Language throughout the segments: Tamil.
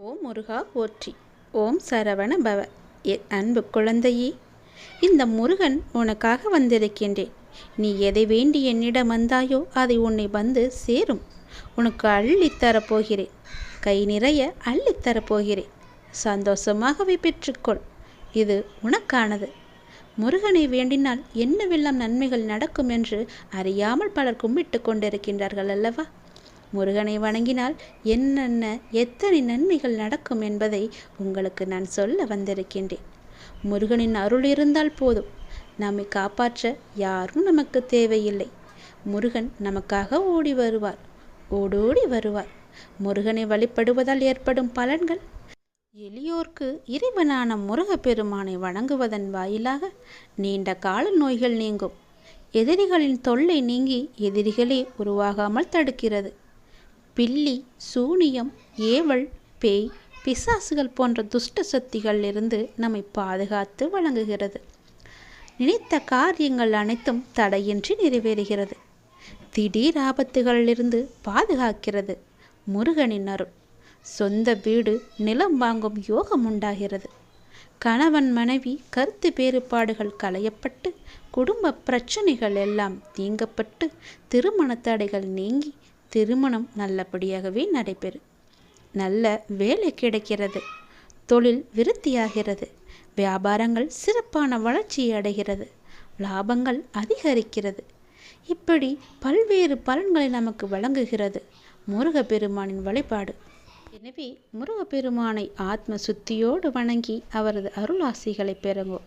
ஓம் முருகா போற்றி. ஓம் சரவண பவ. என் அன்பு குழந்தையே இந்த முருகன் உனக்காக வந்திருக்கின்றேன். நீ எதை வேண்டி என்னிடம் வந்தாயோ அதை உன்னை வந்து சேரும். உனக்கு அள்ளித்தரப்போகிறேன் கை நிறைய அள்ளித் தரப்போகிறேன். சந்தோஷமாகவே பெற்றுக்கொள். இது உனக்கானது. முருகனை வேண்டினால் என்னவெல்லாம் நன்மைகள் நடக்கும் என்று அறியாமல் பலர் கும்பிட்டு கொண்டிருக்கின்றார்கள் அல்லவா? முருகனை வணங்கினால் என்னென்ன எத்தனை நன்மைகள் நடக்கும் என்பதை உங்களுக்கு நான் சொல்ல வந்திருக்கின்றேன். முருகனின் அருள் இருந்தால் போதும். நம்மை காப்பாற்ற யாரும் நமக்கு தேவையில்லை. முருகன் நமக்காக ஓடி வருவார். ஓடோடி வருவார். முருகனை வழிபடுவதால் ஏற்படும் பலன்கள். எளியோர்க்கு இறைவனான முருகப்பெருமானை வணங்குவதன் வாயிலாக நீண்ட கால நோய்கள் நீங்கும். எதிரிகளின் தொல்லை நீங்கி எதிரிகளே உருவாகாமல் தடுக்கிறது. பில்லி சூனியம் ஏவல் பேய் பிசாசுகள் போன்ற துஷ்ட சக்திகளிலிருந்து நம்மை பாதுகாத்து வழங்குகிறது. நினைத்த காரியங்கள் அனைத்தும் தடையின்றி நிறைவேறுகிறது. திடீர் ஆபத்துகளிலிருந்து பாதுகாக்கிறது. முருகனின் அருள். சொந்த வீடு நிலம் வாங்கும் யோகம் உண்டாகிறது. கணவன் மனைவி கருத்து வேறுபாடுகள் களையப்பட்டு குடும்ப பிரச்சனைகள் எல்லாம் தீங்கப்பட்டு திருமண தடைகள் நீங்கி திருமணம் நல்லபடியாகவே நடைபெறும். நல்ல வேலை கிடைக்கிறது. தொழில் விருத்தியாகிறது. வியாபாரங்கள் சிறப்பான வளர்ச்சியை அடைகிறது. லாபங்கள் அதிகரிக்கிறது. இப்படி பல்வேறு பலன்களை நமக்கு வழங்குகிறது. முருகப்பெருமானின் வழிபாடு. எனவே முருகப்பெருமானை ஆத்ம சுத்தியோடு வணங்கி அவரது அருளாசிகளை பெறுங்கோ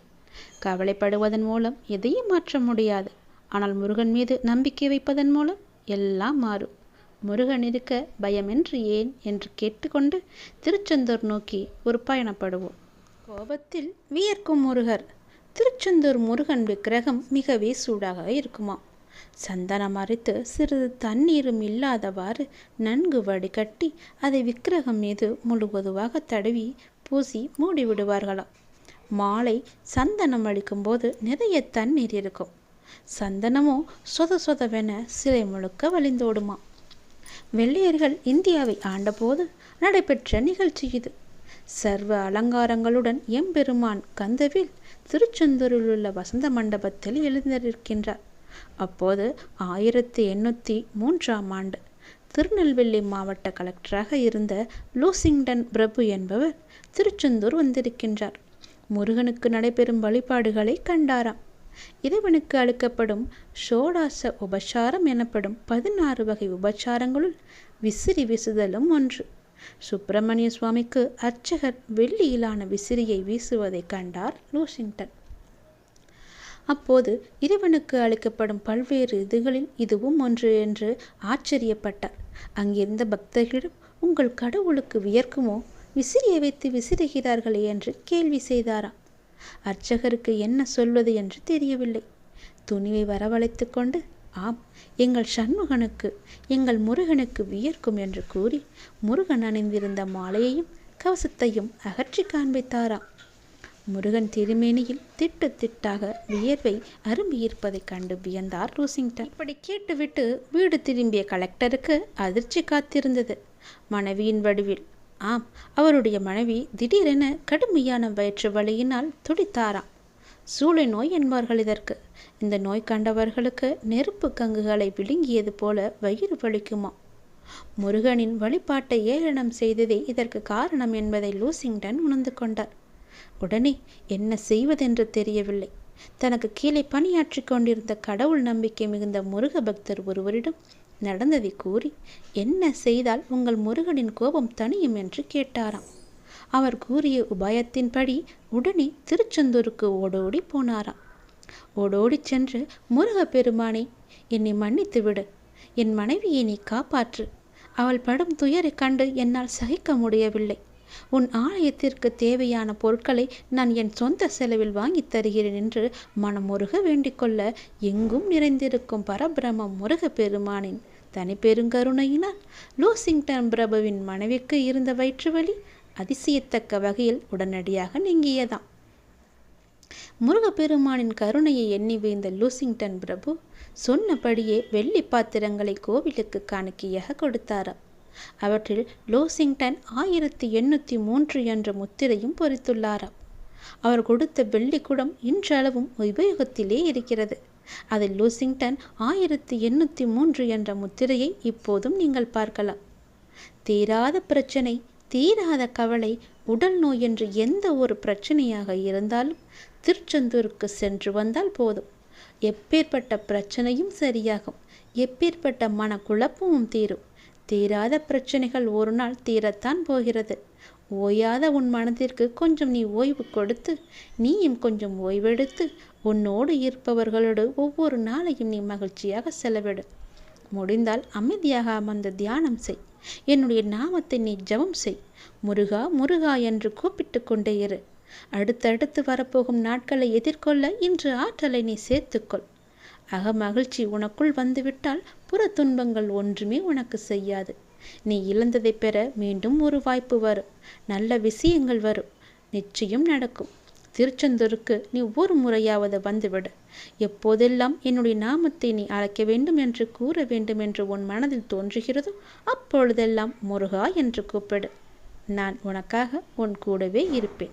கவலைப்படுவதன் மூலம் எதையும் மாற்ற முடியாது. ஆனால் முருகன் மீது நம்பிக்கை வைப்பதன் மூலம் எல்லாம் மாறும். முருகன் இருக்க ஏன் என்று கேட்டுக்கொண்டு திருச்செந்தூர் நோக்கி ஒரு பயணப்படுவோம் கோபத்தில் வியர்க்கும் முருகர் திருச்செந்தூர் முருகன் விக்கிரகம் மிகவே சூடாக இருக்குமா சந்தனம் அரைத்து சிறிது தண்ணீரும் இல்லாதவாறு நன்கு வடிகட்டி அதை விக்கிரகம் மீது முழுவதுவாக தடவி பூசி மூடிவிடுவார்களாம். மாலை சந்தனம் அளிக்கும்போது நிறைய தண்ணீர் இருக்கும். சந்தனமோ சொத சொதவென சிலை முழுக்க வழிந்தோடுமா வெள்ளையர்கள் இந்தியாவை ஆண்டபோது நடைபெற்ற நிகழ்ச்சி இது சர்வ அலங்காரங்களுடன் எம்பெருமான் கந்தவில் திருச்செந்தூரில் உள்ள வசந்த மண்டபத்தில் எழுந்திருக்கின்றார். அப்போது ஆயிரத்தி எண்ணூற்றி மூன்றாம் ஆண்டு திருநெல்வேலி மாவட்ட கலெக்டராக இருந்த லூசிங்டன் பிரபு என்பவர் திருச்செந்தூர் வந்திருக்கின்றார். முருகனுக்கு நடைபெறும் வழிபாடுகளை கண்டாராம். இறைவனுக்கு அளிக்கப்படும் ஷோடாச உபசாரம் எனப்படும் பதினாறு வகை உபச்சாரங்களுள் விசிறி வீசுதலும் ஒன்று. சுப்பிரமணிய சுவாமிக்கு அர்ச்சகர் வெள்ளியிலான விசிறியை வீசுவதை கண்டார் லூசிங்டன். அப்போது இறைவனுக்கு அளிக்கப்படும் பல்வேறு இதுகளில் இதுவும் ஒன்று என்று ஆச்சரியப்பட்டார். அங்கிருந்த பக்தர்களிடம் உங்கள் கடவுளுக்கு வியர்க்குமோ? விசிறியை வைத்து விசிறுகிறார்களே என்று கேள்வி செய்தாராம். அர்ச்சகருக்கு என்ன சொல்வது என்று தெரியவில்லை. துணிவை வரவழைத்து கொண்டு ஆம் எங்கள் சண்முகனுக்கு எங்கள் முருகனுக்கு வியர்க்கும் என்று கூறி முருகன் அணிந்திருந்த மாலையையும் கவசத்தையும் அகற்றி காண்பித்தாராம் முருகன் திருமேனியில் திட்டு திட்டாக வியர்வை அரும்பியிருப்பதைக் கண்டு வியந்தார் ரூசிங்டன். இப்படி கேட்டுவிட்டு வீடு திரும்பிய கலெக்டருக்கு அதிர்ச்சி காத்திருந்தது. மனைவியின் வடிவில் ஆம் அவருடைய மனைவி திடீரென கடுமையான வயிற்று வலியினால் துடித்தாராம். சூளை நோய் என்பார்கள் இதற்கு. இந்த நோய் கண்டவர்களுக்கு நெருப்பு கங்குகளை விழுங்கியது போல வயிறு வலிக்குமா? முருகனின் வழிபாட்டை ஏளனம் செய்ததே இதற்கு காரணம் என்பதை லூசிங்டன் உணர்ந்து கொண்டார். உடனே என்ன செய்வதென்று தெரியவில்லை. தனக்கு கீழே பணியாற்றி கொண்டிருந்த கடவுள் நம்பிக்கை மிகுந்த முருக பக்தர் ஒருவரிடம் நடந்ததை கூறி என்ன செய்தால் உங்கள் முருகனின் கோபம் தணியும் என்று கேட்டாராம். அவர் கூறிய உபாயத்தின்படி உடனே திருச்செந்தூருக்கு ஓடோடி போனாராம். ஓடோடி சென்று முருகப்பெருமானே என்னை மன்னித்து விடு. என் மனைவியை நீ காப்பாற்று. அவள் படும் துயரை கண்டு என்னால் சகிக்க முடியவில்லை. உன் ஆலயத்திற்கு தேவையான பொருட்களை நான் என் சொந்த செலவில் வாங்கித் தருகிறேன் என்று மனமுருக வேண்டிக்கொள்ள எங்கும் நிறைந்திருக்கும் பரபிரமம் முருக பெருமானின் தனி பெருங்கருணையினால் லூசிங்டன் பிரபுவின் மனைவிக்கு இருந்த வயிற்றுவலி அதிசயத்தக்க வகையில் உடனடியாக நீங்கியதாம். முருகப்பெருமானின் கருணையை எண்ணி வீழ்ந்த லூசிங்டன் பிரபு சொன்னபடியே வெள்ளி பாத்திரங்களை கோவிலுக்கு காணிக்கையாக கொடுத்தாராம். அவற்றில் லோசிங்டன் ஆயிரத்தி எண்ணூற்றி மூன்று என்ற முத்திரையும் பொறித்துள்ளாராம். அவர் கொடுத்த வெள்ளிக்குடம் இன்றளவும் உபயோகத்திலே இருக்கிறது. அதில் லூசிங்டன் ஆயிரத்தி எண்ணூற்றி மூன்று என்ற முத்திரையை இப்போதும் நீங்கள் பார்க்கலாம். தீராத பிரச்சனை தீராத கவலை உடல் நோய் என்று எந்த ஒரு பிரச்சனையாக இருந்தாலும் திருச்செந்தூருக்கு சென்று வந்தால் போதும். எப்பேற்பட்ட பிரச்சனையும் சரியாகும். எப்பேற்பட்ட மனக்குழப்பமும் தீரும். தீராத பிரச்சனைகள் ஒரு நாள் தீரத்தான் போகிறது. ஓயாத உன் மனதிற்கு கொஞ்சம் நீ ஓய்வு கொடுத்து நீயும் கொஞ்சம் ஓய்வெடுத்து உன்னோடு இருப்பவர்களோடு ஒவ்வொரு நாளையும் நீ மகிழ்ச்சியாக செலவிடு. முடிந்தால் அமைதியாக அமர்ந்து தியானம் செய். என்னுடைய நாமத்தை நீ ஜெபம் செய். முருகா முருகா என்று கூப்பிட்டு கொண்டே இரு. அடுத்தடுத்து வரப்போகும் நாட்களை எதிர்கொள்ள இன்று ஆற்றலை நீ சேர்த்துக்கொள். அக மகிழ்ச்சி உனக்குள் வந்துவிட்டால் புற துன்பங்கள் ஒன்றுமே உனக்கு செய்யாது. நீ இழந்ததை பெற மீண்டும் ஒரு வாய்ப்பு வரும் நல்ல விஷயங்கள் வரும் நிச்சயம் நடக்கும். திருச்செந்தூருக்கு நீ ஒரு முறையாவது வந்துவிடு. எப்போதெல்லாம் என்னுடைய நாமத்தை நீ அழைக்க வேண்டும் என்று கூற வேண்டும் என்று உன் மனதில் தோன்றுகிறதோ அப்பொழுதெல்லாம் முருகா என்று கூப்பிடு. நான் உனக்காக உன் கூடவே இருப்பேன்.